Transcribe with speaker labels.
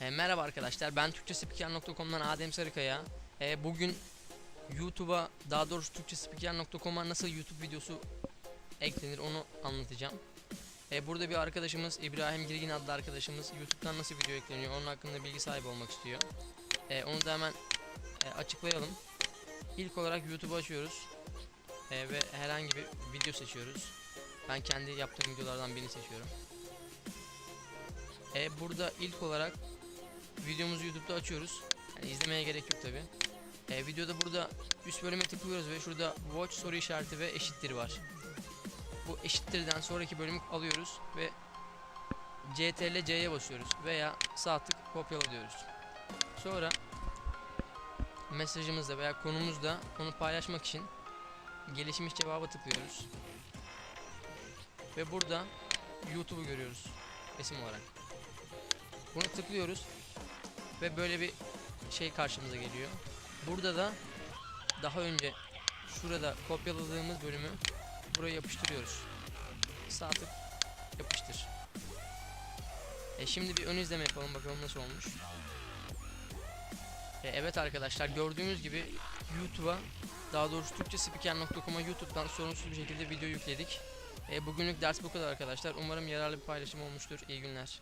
Speaker 1: E, merhaba arkadaşlar ben Türkçespiker.com'dan Adem Sarıkaya. E, bugün YouTube'a daha doğrusu Türkçespiker.com'a nasıl YouTube videosu eklenir onu anlatacağım. E, burada bir arkadaşımız İbrahim Girgin adlı arkadaşımız YouTube'dan nasıl video ekleniyor onun hakkında bilgi sahibi olmak istiyor. E, onu da hemen e, açıklayalım. İlk olarak YouTube'u açıyoruz. E, ve herhangi bir video seçiyoruz. Ben kendi yaptığım videolardan birini seçiyorum. E, burada ilk olarak videomuzu YouTube'da açıyoruz. Yani izlemeye gerek yok tabi. E, videoda burada üst bölüme tıklıyoruz ve şurada watch soru işareti ve eşittir var. Bu eşittirden sonraki bölümü alıyoruz ve CTRL C'ye basıyoruz veya sağ tık kopyala diyoruz. Sonra mesajımızda veya konumuzda onu paylaşmak için gelişmiş cevaba tıklıyoruz. Ve burada YouTube'u görüyoruz resim olarak. Bunu tıklıyoruz ve böyle bir şey karşımıza geliyor. Burada da daha önce şurada kopyaladığımız bölümü buraya yapıştırıyoruz. Sağ tık yapıştır. E şimdi bir ön izleme yapalım bakalım nasıl olmuş. E, evet arkadaşlar gördüğünüz gibi YouTube'a daha doğrusu Türkçespiker.com'a YouTube'dan sorunsuz bir şekilde video yükledik. E, bugünlük ders bu kadar arkadaşlar. Umarım yararlı bir paylaşım olmuştur. İyi günler.